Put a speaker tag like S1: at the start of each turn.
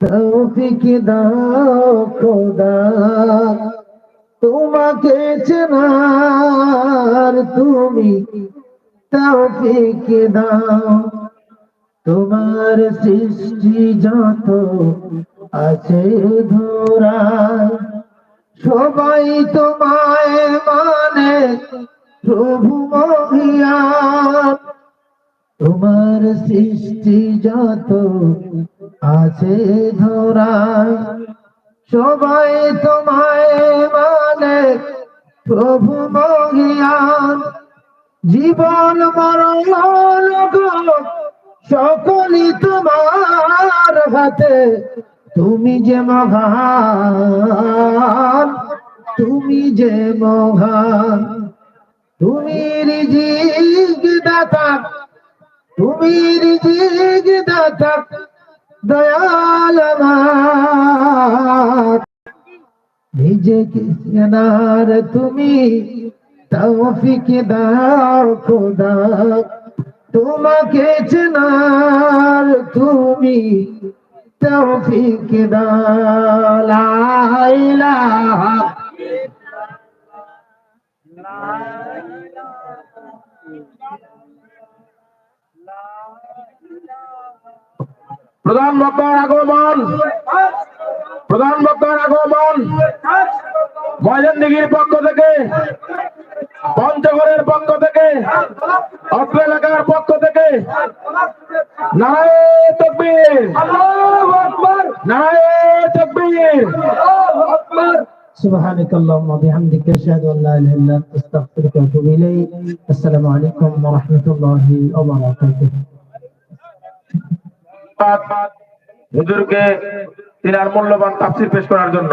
S1: তৌফিক দাও খোদা। তোমাকে চেনার তুমি তৌফিক দাও। তোমার সৃষ্টি যত আছে ধরা সবাই তোমায় মানে প্রভু মহিয়ান তোমার সৃষ্টি যত আছে ধরায় সবাই তোমায় মানে প্রভু মহিয়ান। জীবন, মরণ সকলই তোমার হাতে। তুমি যে মহান, তুমি যে মহান, তুমি রিজিক দাতা তুমি রিজিক দাতা দয়াল নিজেকে চেনার তুমি তৌফিক দাও খোদা। তোমাকে চেনার তুমি তৌফিক দাও। লা ইলাহা
S2: প্রধান বক্তার আগমন প্রধান বক্তার আগমন ময়দানদিঘির পক্ষ থেকে পঞ্চগড়ের পক্ষ থেকে অত্র এলাকার পক্ষ থেকে নারায় তকবীর নারায় তকবীর
S1: سبحانك اللهم وبحمدك اشهد ان لا اله الا انت استغفرك واتوب اليك السلام عليكم ورحمه الله وبركاته
S2: হুজুরকে তিনার মূল্যবান তাফসির পেশ করার জন্য।